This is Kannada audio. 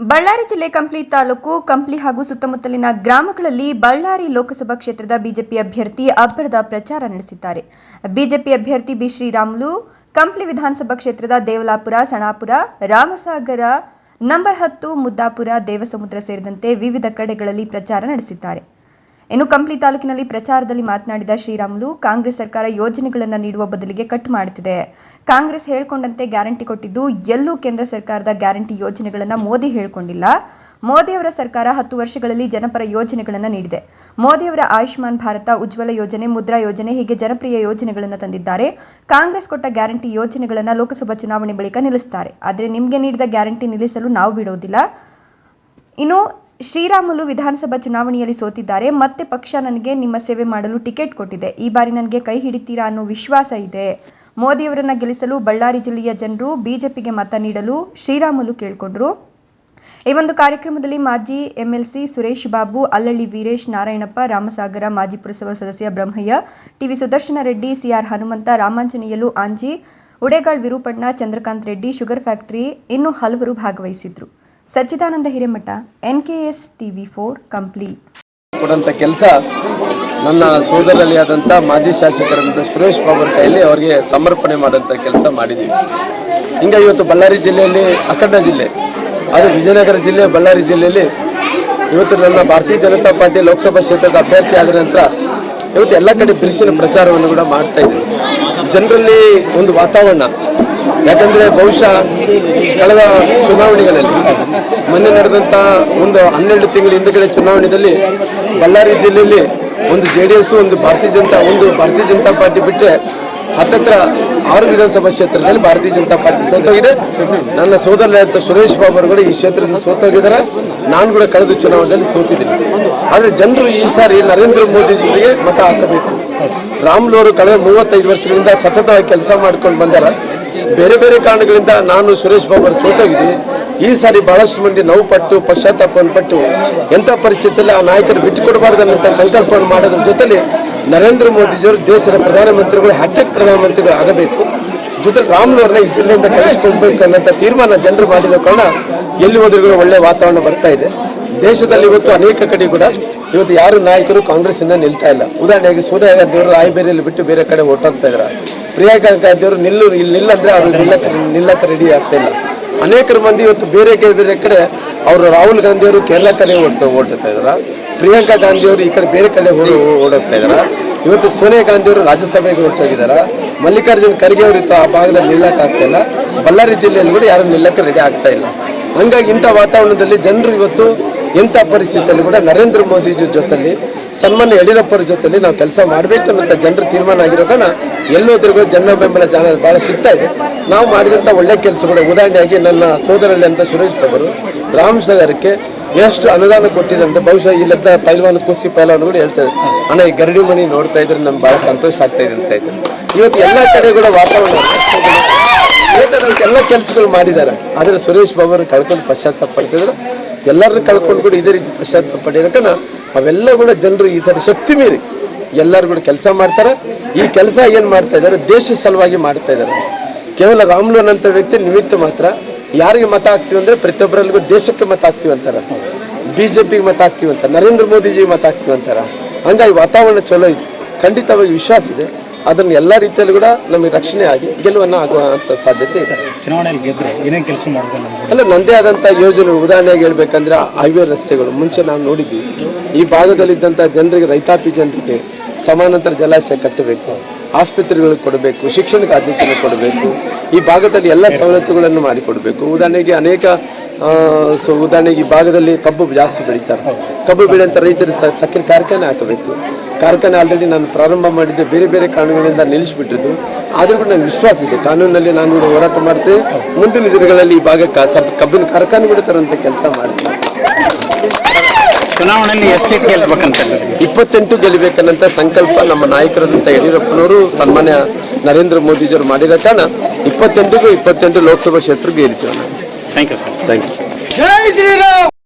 ಬಳ್ಳಾರಿ ಜಿಲ್ಲೆ ಕಂಪ್ಲಿ ತಾಲೂಕು, ಕಂಪ್ಲಿ ಹಾಗೂ ಸುತ್ತಮುತ್ತಲಿನ ಗ್ರಾಮಗಳಲ್ಲಿ ಬಳ್ಳಾರಿ ಲೋಕಸಭಾ ಕ್ಷೇತ್ರದ ಬಿಜೆಪಿ ಅಭ್ಯರ್ಥಿ ಅಬ್ಬರದ ಪ್ರಚಾರ ನಡೆಸಿದ್ದಾರೆ. ಬಿಜೆಪಿ ಅಭ್ಯರ್ಥಿ ಬಿ ಶ್ರೀರಾಮುಲು, ಕಂಪ್ಲಿ ವಿಧಾನಸಭಾ ಕ್ಷೇತ್ರದ ದೇವಲಾಪುರ, ಸಣಾಪುರ, ರಾಮಸಾಗರ, ನಂಬರ್ ಹತ್ತು, ಮುದ್ದಾಪುರ, ದೇವಸಮುದ್ರ ಸೇರಿದಂತೆ ವಿವಿಧ ಕಡೆಗಳಲ್ಲಿ ಪ್ರಚಾರ ನಡೆಸಿದ್ದಾರೆ. ಇನ್ನು ಕಂಪ್ಲಿ ತಾಲೂಕಿನಲ್ಲಿ ಪ್ರಚಾರದಲ್ಲಿ ಮಾತನಾಡಿದ ಶ್ರೀರಾಮುಲು, ಕಾಂಗ್ರೆಸ್ ಸರ್ಕಾರ ಯೋಜನೆಗಳನ್ನು ನೀಡುವ ಬದಲಿಗೆ ಕಟ್ ಮಾಡುತ್ತಿದೆ ಕಾಂಗ್ರೆಸ್ ಹೇಳಿಕೊಂಡಂತೆ ಗ್ಯಾರಂಟಿ ಕೊಟ್ಟಿದ್ದು ಎಲ್ಲೂ ಕೇಂದ್ರ ಸರ್ಕಾರದ ಗ್ಯಾರಂಟಿ ಯೋಜನೆಗಳನ್ನು ಮೋದಿ ಹೇಳಿಕೊಂಡಿಲ್ಲ. ಮೋದಿಯವರ ಸರ್ಕಾರ ಹತ್ತು ವರ್ಷಗಳಲ್ಲಿ ಜನಪರ ಯೋಜನೆಗಳನ್ನು ನೀಡಿದೆ. ಮೋದಿಯವರ ಆಯುಷ್ಮಾನ್ ಭಾರತ ಉಜ್ವಲ ಯೋಜನೆ, ಮುದ್ರಾ ಯೋಜನೆ, ಹೀಗೆ ಜನಪ್ರಿಯ ಯೋಜನೆಗಳನ್ನು ತಂದಿದ್ದಾರೆ. ಕಾಂಗ್ರೆಸ್ ಕೊಟ್ಟ ಗ್ಯಾರಂಟಿ ಯೋಜನೆಗಳನ್ನು ಲೋಕಸಭಾ ಚುನಾವಣೆ ಬಳಿಕ ನಿಲ್ಲಿಸ್ತಾರೆ. ಆದರೆ ನಿಮಗೆ ನೀಡಿದ ಗ್ಯಾರಂಟಿ ನಿಲ್ಲಿಸಲು ನಾವು ಬಿಡೋದಿಲ್ಲ. ಇನ್ನು ಶ್ರೀರಾಮುಲು ವಿಧಾನಸಭಾ ಚುನಾವಣೆಯಲ್ಲಿ ಸೋತಿದ್ದಾರೆ. ಮತ್ತೆ ಪಕ್ಷ ನನಗೆ ನಿಮ್ಮ ಸೇವೆ ಮಾಡಲು ಟಿಕೆಟ್ ಕೊಟ್ಟಿದೆ. ಈ ಬಾರಿ ನನಗೆ ಕೈ ಹಿಡಿತೀರಾ ಅನ್ನೋ ವಿಶ್ವಾಸ ಇದೆ. ಮೋದಿಯವರನ್ನ ಗೆಲ್ಲಿಸಲು ಬಳ್ಳಾರಿ ಜಿಲ್ಲೆಯ ಜನರು ಬಿಜೆಪಿಗೆ ಮತ ನೀಡಲು ಶ್ರೀರಾಮುಲು ಕೇಳಿಕೊಂಡ್ರು. ಈ ಒಂದು ಕಾರ್ಯಕ್ರಮದಲ್ಲಿ ಮಾಜಿ ಎಂಎಲ್ಸಿ ಸುರೇಶ್ ಬಾಬು, ಅಲ್ಲಳ್ಳಿ ವೀರೇಶ್ ನಾರಾಯಣಪ್ಪ, ರಾಮಸಾಗರ ಮಾಜಿ ಪುರಸಭಾ ಸದಸ್ಯ Brahmaiah TV Sudarshana Reddy CR Hanumantha, Ramanjaneyulu Anji, Udegal Virupanna, Chandrakant Reddy, sugar factory ಇನ್ನೂ ಹಲವರು ಭಾಗವಹಿಸಿದ್ರು. Sachchidananda Hiremath N K S TV four complete. ಕೊಡಂತ ಕೆಲಸ ನನ್ನ ಸೋದರಲ್ಲಿ ಆದಂತ ಮಾಜಿ ಶಾಸಕರಂತ ಸುರೇಶ್ ಬಾಬು ಕೈಯಲ್ಲಿ ಅವರಿಗೆ ಸಮರ್ಪಣೆ ಮಾಡಂತ ಕೆಲಸ ಮಾಡಿದೀವಿ. ಹಿಂಗ ಇವತ್ತು ಬಳ್ಳಾರಿ ಜಿಲ್ಲೆಯಲ್ಲಿ ಅಖಂಡ ಜಿಲ್ಲೆ, ಅದು ವಿಜಯನಗರ ಜಿಲ್ಲೆ, ಬಳ್ಳಾರಿ ಜಿಲ್ಲೆಯಲ್ಲಿ ಇವತ್ತು ನನ್ನ ಭಾರತೀಯ ಜನತಾ ಪಾರ್ಟಿ ಲೋಕಸಭಾ ಕ್ಷೇತ್ರದ ಅಭ್ಯರ್ಥಿ ಆದ ನಂತರ ಇವತ್ತು ಎಲ್ಲ ಕಡೆ ಬಿರುಸಿನ ಪ್ರಚಾರವನ್ನು ಕೂಡ ಮಾಡ್ತಾ ಇದ್ದೀವಿ ಜನರಲ್ಲಿ ಒಂದು ವಾತಾವರಣ ಯಾಕಂದ್ರೆ ಬಹುಶಃ ಕಳೆದ ಚುನಾವಣೆಗಳಲ್ಲಿ ಮೊನ್ನೆ ನಡೆದಂತ ಒಂದು ಹನ್ನೆರಡು ತಿಂಗಳ ಹಿಂದಗಡೆ ಚುನಾವಣೆಯಲ್ಲಿ ಬಳ್ಳಾರಿ ಜಿಲ್ಲೆಯಲ್ಲಿ ಒಂದು ಜೆ ಡಿ ಎಸ್ ಒಂದು ಭಾರತೀಯ ಜನತಾ, ಒಂದು ಭಾರತೀಯ ಜನತಾ ಪಾರ್ಟಿ ಬಿಟ್ಟರೆ ಹತ್ತತ್ರ ಆರು ವಿಧಾನಸಭಾ ಕ್ಷೇತ್ರದಲ್ಲಿ ಭಾರತೀಯ ಜನತಾ ಪಾರ್ಟಿ ಸೋತೋಗಿದೆ. ನನ್ನ ಸೋದರ ಸುರೇಶ್ ಬಾಬು ಅವರು ಕೂಡ ಈ ಕ್ಷೇತ್ರದಿಂದ ಸೋತೋಗಿದ್ದಾರೆ. ನಾನು ಕೂಡ ಕಳೆದ ಚುನಾವಣೆಯಲ್ಲಿ ಸೋತಿದ್ದೀನಿ. ಆದರೆ ಜನರು ಈ ಸಾರಿ ನರೇಂದ್ರ ಮೋದಿಜಿಯವರಿಗೆ ಮತ ಹಾಕಬೇಕು. ರಾಮ್ಲೂರು ಕಳೆದ ಮೂವತ್ತೈದು ವರ್ಷಗಳಿಂದ ಸತತವಾಗಿ ಕೆಲಸ ಮಾಡ್ಕೊಂಡು ಬಂದಾರ. ಬೇರೆ ಬೇರೆ ಕಾರಣಗಳಿಂದ ನಾನು ಸುರೇಶ್ ಬಾಬು ಅವರು ಸೋತಾಗಿದ್ದೀನಿ. ಈ ಸಾರಿ ಬಹಳಷ್ಟು ಮಂದಿ ನೋವು ಪಟ್ಟು ಪಶ್ಚಾತ್ತಾಪವನ್ನು ಪಟ್ಟು ಎಂಥ ಪರಿಸ್ಥಿತಿಯಲ್ಲಿ ಆ ನಾಯಕರು ಬಿಟ್ಟುಕೊಡಬಾರ್ದು ಅನ್ನೋಂಥ ಸಂಕಲ್ಪವನ್ನು ಮಾಡೋದ್ರ ಜೊತೆಲಿ ನರೇಂದ್ರ ಮೋದಿಜಿಯವರು ದೇಶದ ಪ್ರಧಾನಮಂತ್ರಿಗಳು ಹ್ಯಾಟ್ರಿಕ್ ಪ್ರಧಾನಮಂತ್ರಿಗಳು ಆಗಬೇಕು. ಜೊತೆ ರಾಮ್ನವ್ರನ್ನ ಈ ಜಿಲ್ಲೆಯಿಂದ ಕಳಿಸ್ಕೊಳ್ಬೇಕು ಅನ್ನೋಂಥ ತೀರ್ಮಾನ ಜನರು ಮಾಡಿರೋ ಕಾರಣ ಎಲ್ಲಿ ಹೋದ್ರೂ ಕೂಡ ಒಳ್ಳೆ ವಾತಾವರಣ ಬರ್ತಾ ಇದೆ. ದೇಶದಲ್ಲಿ ಇವತ್ತು ಅನೇಕ ಕಡೆ ಕೂಡ ಇವತ್ತು ಯಾರು ನಾಯಕರು ಕಾಂಗ್ರೆಸ್ಸಿಂದ ನಿಲ್ತಾ ಇಲ್ಲ. ಉದಾಹರಣೆಗೆ ಸೂರ್ಯ ಗಾಂಧಿ ಅವರು ರಾಯಬೇರಿಯಲ್ಲಿ ಬಿಟ್ಟು ಬೇರೆ ಕಡೆ ಹೊರಟೋಗ್ತಾ ಇದ್ದಾರೆ. ಪ್ರಿಯಾಂಕಾ ಗಾಂಧಿಯವರು ನಿಲ್ಲು, ಇಲ್ಲಿ ನಿಲ್ಲಂದ್ರೆ ಅವರು ನಿಲ್ಲಕ್ಕೆ ನಿಲ್ಲಕ್ಕೆ ರೆಡಿ ಆಗ್ತಾ ಇಲ್ಲ. ಅನೇಕರು ಮಂದಿ ಇವತ್ತು ಬೇರೆ ಬೇರೆ ಕಡೆ ಅವರು ರಾಹುಲ್ ಗಾಂಧಿಯವರು ಕೇರಳ ಕಡೆ ಓಡ್ತಾ ಓಡ್ತಾ ಇದಾರ ಪ್ರಿಯಾಂಕಾ ಗಾಂಧಿಯವರು ಈ ಕಡೆ ಬೇರೆ ಕಡೆ ಓಡ್- ಓಡೋಗ್ತಾ ಇದಾರ ಇವತ್ತು ಸೋನಿಯಾ ಗಾಂಧಿಯವರು ರಾಜ್ಯಸಭೆಗೆ ಹೊರಟೋಗಿದಾರ ಮಲ್ಲಿಕಾರ್ಜುನ್ ಖರ್ಗೆ ಅವರು ಇತ್ತು ಆ ಭಾಗದಲ್ಲಿ ನಿಲ್ಲಕ್ಕೆ ಆಗ್ತಾ ಇಲ್ಲ. ಬಳ್ಳಾರಿ ಜಿಲ್ಲೆಯಲ್ಲಿ ಕೂಡ ಯಾರು ನಿಲ್ಲಕ್ಕೆ ರೆಡಿ ಆಗ್ತಾ ಇಲ್ಲ. ಹಂಗಾಗಿ ಇಂಥ ವಾತಾವರಣದಲ್ಲಿ ಜನರು ಇವತ್ತು ಇಂಥ ಪರಿಸ್ಥಿತಿಯಲ್ಲಿ ಕೂಡ ನರೇಂದ್ರ ಮೋದಿಜಿ ಜೊತೆಯಲ್ಲಿ ಸನ್ಮಾನ್ಯ ಯಡಿಯೂರಪ್ಪರ ಜೊತೆಯಲ್ಲಿ ನಾವು ಕೆಲಸ ಮಾಡಬೇಕು ಅನ್ನೋಂಥ ಜನರ ತೀರ್ಮಾನ ಆಗಿರೋದನ್ನ ಎಲ್ಲೋದ್ರಿಗೂ ಜನ ಬೆಂಬಲ ಜನ ಭಾಳ ಸಿಗ್ತಾ ಇದೆ. ನಾವು ಮಾಡಿದಂಥ ಒಳ್ಳೆ ಕೆಲಸಗಳು, ಉದಾಹರಣೆಯಾಗಿ ನನ್ನ ಸೋದರಲ್ಲಿ ಅಂತ ಸುರೇಶ್ ಅವರು ರಾಮಸಾಗರಕ್ಕೆ ಎಷ್ಟು ಅನುದಾನ ಕೊಟ್ಟಿದೆ ಅಂತ ಬಹುಶಃ ಇಲ್ಲದ ಪೈಲ್ವಾನ್ ಕುಸಿ ಪೈಲ್ವಾನ್ ಕೂಡ ಹೇಳ್ತಾರೆ ಅಣ್ಣ, ಈ ಗರಡಿ ಮನಿ ನೋಡ್ತಾ ಇದ್ರೆ ನಮ್ಗೆ ಭಾಳ ಸಂತೋಷ ಆಗ್ತಾ ಇದೆ ಅಂತ ಇದ್ದಾರೆ ಇವತ್ತು ಎಲ್ಲ ಕಡೆ ಕೂಡ ವಾತಾವರಣ ಎಲ್ಲ ಕೆಲಸಗಳು ಮಾಡಿದ್ದಾರೆ. ಆದರೆ ಸುರೇಶ್ ಬಾಬು ಕಳ್ಕೊಂಡು ಪಶ್ಚಾತ್ತಾಪ ಪಡ್ತಿದ್ರು. ಎಲ್ಲರನ್ನು ಕಳ್ಕೊಂಡು ಕೂಡ ಇದೇ ರೀತಿ ಪ್ರಶಾಂತ ಪಡೆಯಕನ ಅವೆಲ್ಲ ಕೂಡ ಜನರು ಈ ಥರ ಶಕ್ತಿ ಮೀರಿ ಎಲ್ಲರೂ ಕೂಡ ಕೆಲಸ ಮಾಡ್ತಾರೆ. ಈ ಕೆಲಸ ಏನು ಮಾಡ್ತಾ ಇದ್ದಾರೆ, ದೇಶ ಸಲುವಾಗಿ ಮಾಡ್ತಾ ಇದ್ದಾರೆ. ಕೇವಲ ರಾಮ್ಲೋನ್ ಅಂತ ವ್ಯಕ್ತಿ ನಿಮಿತ್ತ ಮಾತ್ರ ಯಾರಿಗೆ ಮತ ಹಾಕ್ತೀವಿ ಅಂದ್ರೆ ಪ್ರತಿಯೊಬ್ಬರಲ್ಲಿಗೂ ದೇಶಕ್ಕೆ ಮತ ಹಾಕ್ತೀವಿ ಜೆ ಪಿಗೆ ಮತ ಹಾಕ್ತೀವಿ ಅಂತ ನರೇಂದ್ರ ಮೋದಿಜಿಗೆ ಮತ ಹಾಕ್ತೀವಿ ಅಂತಾರೆ. ಹಂಗಾಗಿ ವಾತಾವರಣ ಚಲೋ ಇದೆ, ಖಂಡಿತವಾಗಿ ವಿಶ್ವಾಸ ಇದೆ. ಅದನ್ನು ಎಲ್ಲ ರೀತಿಯಲ್ಲೂ ಕೂಡ ನಮಗೆ ರಕ್ಷಣೆ ಆಗಿ ಗೆಲುವನ್ನು ಆಗುವಂಥ ಸಾಧ್ಯತೆ ಇದೆ. ಚುನಾವಣೆಯಲ್ಲಿ ಗೆದ್ರೆ ಏನೇನು ಕೆಲಸ ಮಾಡಬೇಕು ಅಲ್ಲ ನಂದೇ ಆದಂಥ ಯೋಜನೆ ಉದಾಹರಣೆಗೆ ಹೇಳ್ಬೇಕಂದ್ರೆ ಹೈವೇ ರಸ್ತೆಗಳು. ಮುಂಚೆ ನಾವು ನೋಡಿದ್ವಿ ಈ ಭಾಗದಲ್ಲಿದ್ದಂಥ ಜನರಿಗೆ ರೈತಾಪಿ ಜನರಿಗೆ ಸಮಾನಾಂತರ ಜಲಾಶಯ ಕಟ್ಟಬೇಕು ಆಸ್ಪತ್ರೆಗಳಿಗೆ ಕೊಡಬೇಕು ಶಿಕ್ಷಣಕ್ಕೆ ಆದ್ಯತೆ ಕೊಡಬೇಕು ಈ ಭಾಗದಲ್ಲಿ ಎಲ್ಲ ಸವಲತ್ತುಗಳನ್ನು ಮಾಡಿಕೊಡಬೇಕು. ಉದಾಹರಣೆಗೆ ಅನೇಕ ಸೊ ಉದಾಹರಣೆಗೆ ಈ ಭಾಗದಲ್ಲಿ ಕಬ್ಬು ಜಾಸ್ತಿ ಬೆಳೀತಾರೆ. ಕಬ್ಬು ಬೆಳೆಯಂಥ ರೈತರು ಸಕ್ಕರೆ ಕಾರ್ಖಾನೆ ಹಾಕಬೇಕು. ಕಾರ್ಖಾನೆ ಆಲ್ರೆಡಿ ನಾನು ಪ್ರಾರಂಭ ಮಾಡಿದ್ದೆ ಬೇರೆ ಬೇರೆ ಕಾನೂನುಗಳಿಂದ ನಿಲ್ಲಿಸಿಬಿಟ್ಟಿದ್ದು. ಆದರೂ ಕೂಡ ನನಗೆ ವಿಶ್ವಾಸ ಇದೆ. ಕಾನೂನಲ್ಲಿ ನಾನು ಕೂಡ ಹೋರಾಟ ಮಾಡ್ತೇನೆ ಮುಂದಿನ ದಿನಗಳಲ್ಲಿ ಈ ಭಾಗಕ್ಕೆ ಸ್ವಲ್ಪ ಕಬ್ಬಿನ ಕಾರ್ಖಾನೆ ಕೂಡ ತರುವಂಥ ಕೆಲಸ ಮಾಡ್ತೀನಿ ಚುನಾವಣೆಯಲ್ಲಿ ಎಷ್ಟು ಸೀಟ್ ಗೆಲ್ಬೇಕಂತ ಇಪ್ಪತ್ತೆಂಟು ಗೆಲ್ಲಬೇಕನ್ನಂತ ಸಂಕಲ್ಪ ನಮ್ಮ ನಾಯಕರಾದಂಥ ಯಡಿಯೂರಪ್ಪನವರು ಸನ್ಮಾನ್ಯ ನರೇಂದ್ರ ಮೋದಿಜಿಯವರು ಮಾಡಿದ ಕಾರಣ ಇಪ್ಪತ್ತೆಂಟಿಗೂ ಇಪ್ಪತ್ತೆಂಟು ಲೋಕಸಭಾ ಕ್ಷೇತ್ರಕ್ಕೆ ಗೆಲ್ತೀವಿ thank you sir thank you